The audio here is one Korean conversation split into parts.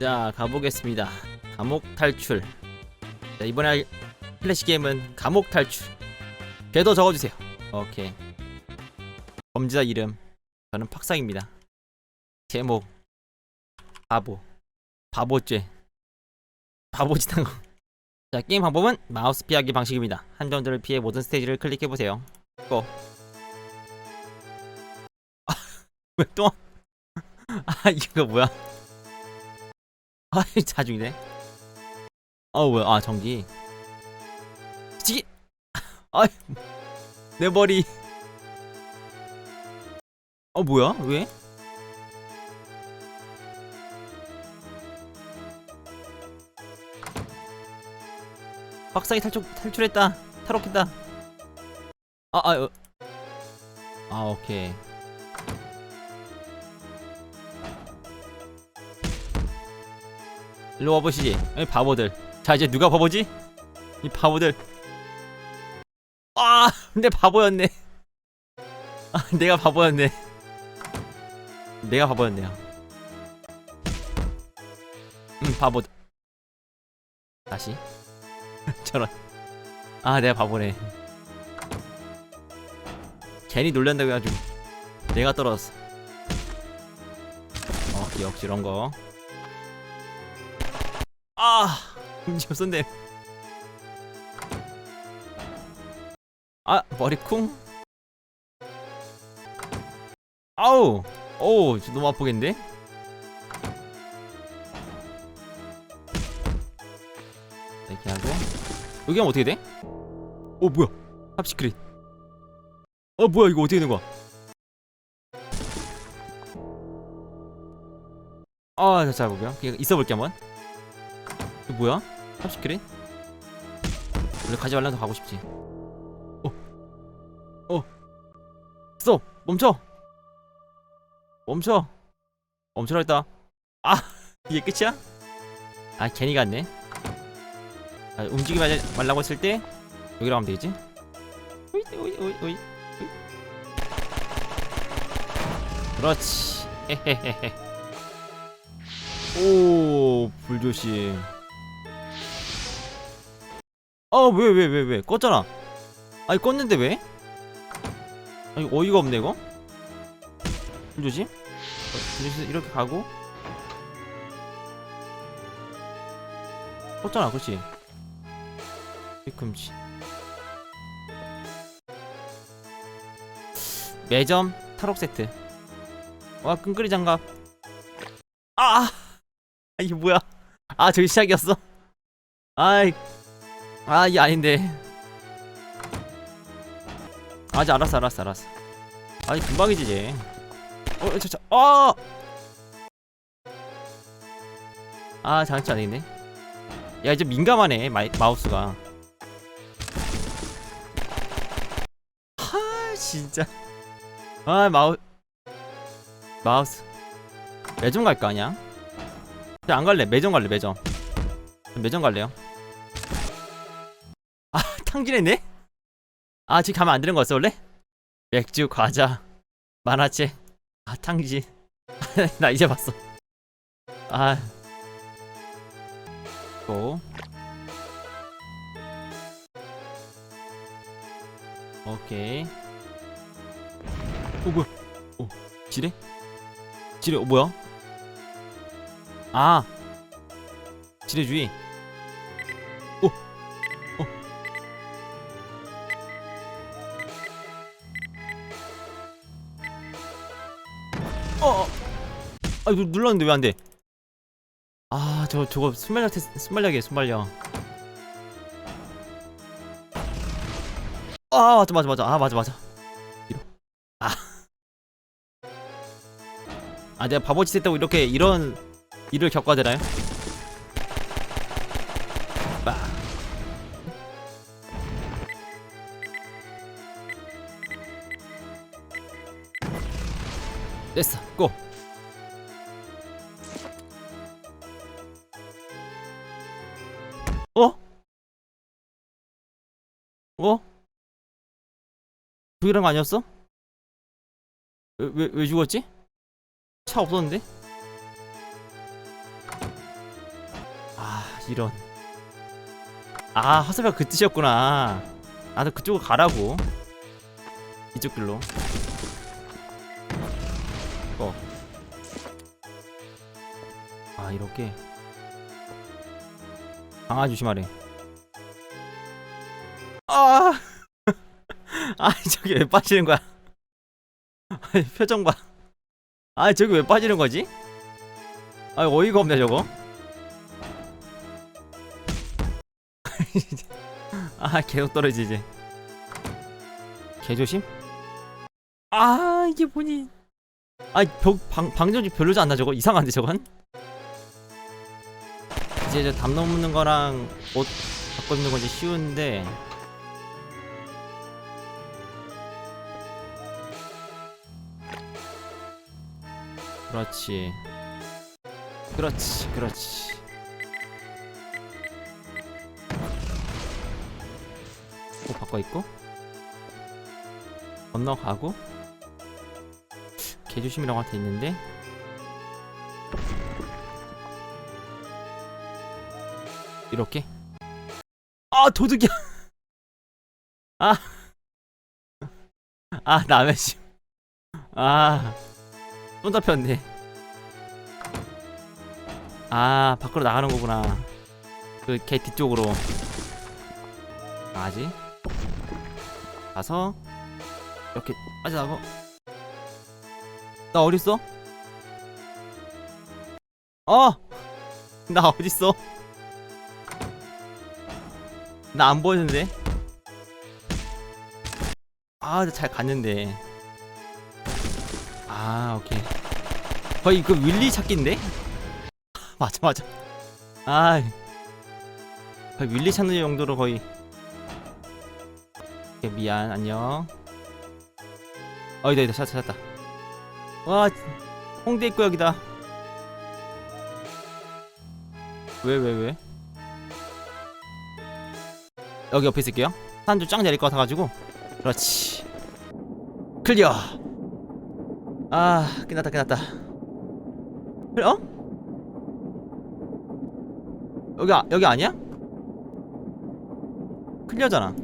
자 가보겠습니다. 감옥 탈출. 자 이번에 할 플래시 게임은 감옥 탈출. 궤도 적어주세요. 오케이. 범죄자 이름. 저는 팍상입니다. 제목. 바보. 바보죄. 바보짓한 거. 자 게임 방법은 마우스 피하기 방식입니다. 한 점들을 피해 모든 스테이지를 클릭해보세요. 고. 아, 왜또? 아 이거 뭐야 아이 자중이네. 어 뭐야? 아 전기. 지기. 아이 내 머리. 어 뭐야? 왜? 박사기 탈출 탈출했다. 탈옥했다. 아 아. 어. 아 오케이. 일로 와보시지. 이 바보들. 자 이제 누가 바보지? 이 바보들. 아 근데 바보였네. 아 내가 바보였네. 내가 바보였네요. 음 바보. 다시? 저런. 아 내가 바보네. 괜히 놀란다고 해가지고 내가 떨어졌어. 어 역시 이런거 아, 음식 없었네. 아, 머리 쿵. 아우, 오, 저 너무 아프겠는데? 이렇게 하고 여기 하면 어떻게 돼? 어 뭐야? 합시크릿. 어 뭐야 이거 어떻게 된 거야? 아, 자, 자 볼게요. 그냥 있어 볼게 한번. 뭐야? 탑시크릿? 원래 가지 말라도 가고 싶지. 어, 어, 스톱, 멈춰, 멈춰, 멈춰라 했다. 아, 이게 끝이야? 아, 괜히 갔네. 아, 움직이지 말- 말라고 했을 때 여기로 가면 되겠지? 오이, 오이, 오이. 오이. 그렇지. 헤헤헤헤. 오, 불조심. 아, 왜, 왜, 왜, 왜? 껐잖아. 아니, 껐는데 왜? 아니, 어이가 없네, 이거? 불조심? 어, 불조심 이렇게 가고. 껐잖아, 그렇지? 뒤꿈치. 매점 탈옥 세트. 와, 끈끈이 장갑. 아! 아, 이게 뭐야? 아, 저기 시작이었어? 아이, 아, 이게 아닌데. 아, 이제 알았어, 알았어, 알았어. 아니, 금방이지, 이제. 어, 저, 저, 어! 아, 장치 아니네. 야, 이제 민감하네, 마이, 마우스가. 하, 진짜. 아, 마우, 마우스. 매점 갈까, 그냥? 그냥 안 갈래, 매점 갈래, 매점. 매점 갈래요. 아, 탕진했네? 아, 지금 가면 안 되는 거였어, 원래? 맥주, 과자, 만화책. 아, 탕진. 나 이제 봤어. 아. 또. 오케이. 어, 뭐야? 어, 지뢰? 지뢰, 어, 뭐야? 아. 지뢰 주의. 아, 이거 눌렀는데 왜 안 돼? 아, 저 저거 순발력 테스트 순발력이에요, 순발력. 아, 맞아 맞아 맞아. 아, 맞아 맞아. 아. 아, 내가 바보짓 했다고 이렇게 이런 일을 겪어야 되나요? 빠. 됐어, 고. 그이런 거 아니었어? 왜, 왜, 왜 죽었지? 차 없었는데? 이런 아 화살표가 그 뜻이었구나 나도 그쪽으로 가라고 이쪽 길로 어. 아 이렇게 강아 조심하래 아 아, 저기 왜 빠지는 거야? 아니, 표정 봐. 아, 저기 왜 빠지는 거지? 아, 어이가 없네, 저거. 아, 계속 떨어지지. 개조심? 아, 이게 뭐니? 아, 벽, 방, 방정지 별로지 않나, 저거? 이상한데, 저건? 이제 저 담 넘는 거랑 옷 바꿔 입는 건지 쉬운데, 그렇지. 그렇지, 그렇지. 옷 바꿔 입고? 건너가고? 개조심이라고 한테 있는데? 이렇게? 아 도둑이야! 아아 남의 집아 또 잡혔네 아 밖으로 나가는 거구나 그 개 뒤쪽으로 나가지 가서 이렇게 빠져나고 나 어딨어? 어! 나 어딨어? 나 안 보이는데? 아, 나잘 갔는데. 아, 오케이. 거의 그 윌리 찾기인데? 맞아, 맞아. 아, 거의 윌리 찾는 정도로 거의. 오케이, 미안, 안녕. 어, 이다, 이다, 찾았다, 찾았다. 와, 홍대 입구 여기다. 왜, 왜, 왜? 여기 옆에 있을게요. 산주 짱 내릴 것 같아가지고. 그렇지. 클리어. 아, 끝났다, 끝났다. 어? 여기, 아, 여기 아니야? 클리어잖아.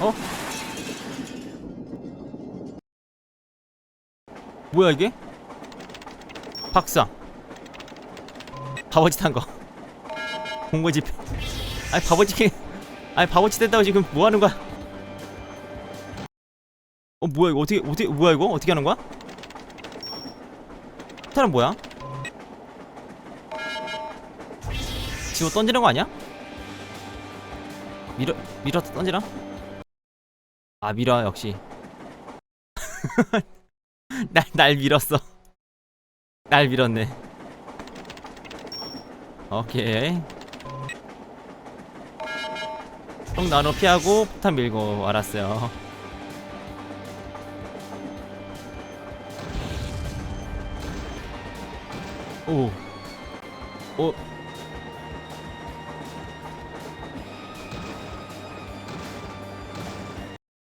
어? 뭐야 이게? 박상 바보짓 한거 공모집 아니 바보짓 아니 바보짓 됐다고 지금 뭐하는 거야 어 뭐야 이거 어떻게 어떻게 뭐야 이거 어떻게 하는 거야? 사람 뭐야? 지워 던지는 거 아니야? 밀어 밀어 던지나? 아 밀어 역시 날, 날 밀었어. 날 밀었네. 오케이. 형 나눠 피하고 폭탄 밀고 알았어요. 오. 오.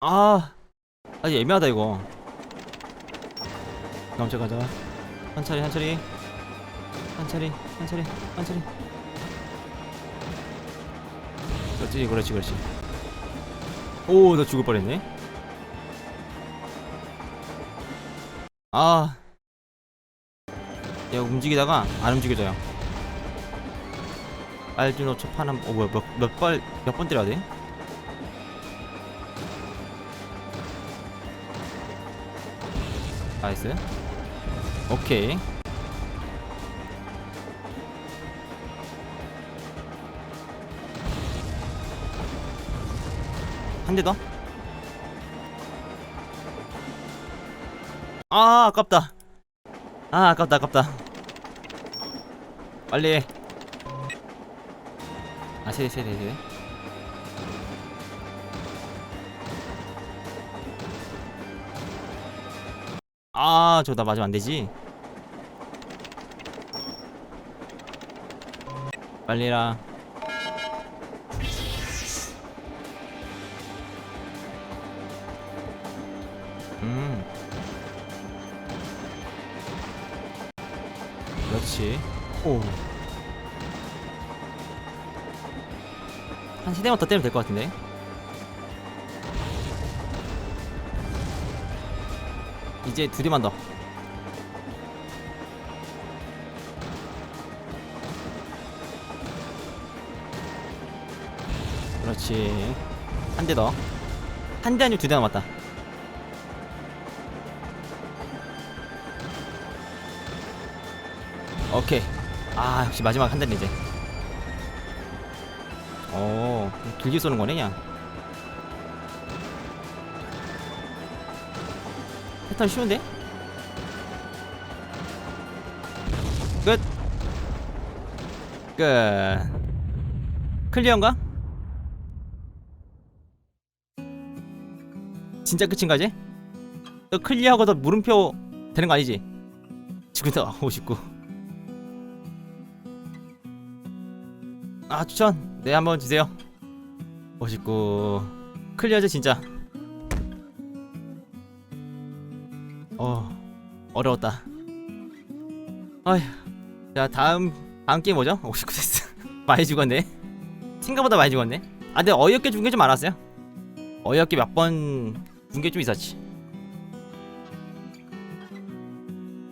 아. 아직 애매하다 이거. 남자 가자 한 차례 한 차례 한 차례 한 차례 한 차례 그렇지 그렇지 그렇지 오 나 죽을 뻔했네 아 얘가 움직이다가 안 움직여져요. 알주노 초파남 어 뭐야 몇몇발몇 번 때려야 돼? 나이스. 오케이. 한 대 더. 아 아깝다. 아 아깝다 아깝다 빨리 해. 아 세대 세대 세대 아, 저나 맞으면 안 되지. 빨리 해라. 음. 그렇지. 오. 한 세대만 더 때리면 될 것 같은데. 이제 두 대만 더. 그렇지. 한 대 더. 한 대 아니고 두대 남았다. 오케이. 아 역시 마지막 한 대네 이제. 어 길게 쏘는 거네 그냥. 패턴 쉬운데? 끝. 끝. 클리어인가? 진짜 끝인가 이제? 너 클리어하고 더 물음표 되는 거 아니지? 지금 다 59. 아 추천. 네 한번 주세요. 59 클리어죠 진짜. 어 어려웠다. 어휴. 자 다음 다음 게임 뭐죠? 59 됐어. 많이 죽었네. 생각보다 많이 죽었네. 아 근데 어이없게 죽은 게 좀 많았어요. 어이없게 몇 번 죽은 게 좀 있었지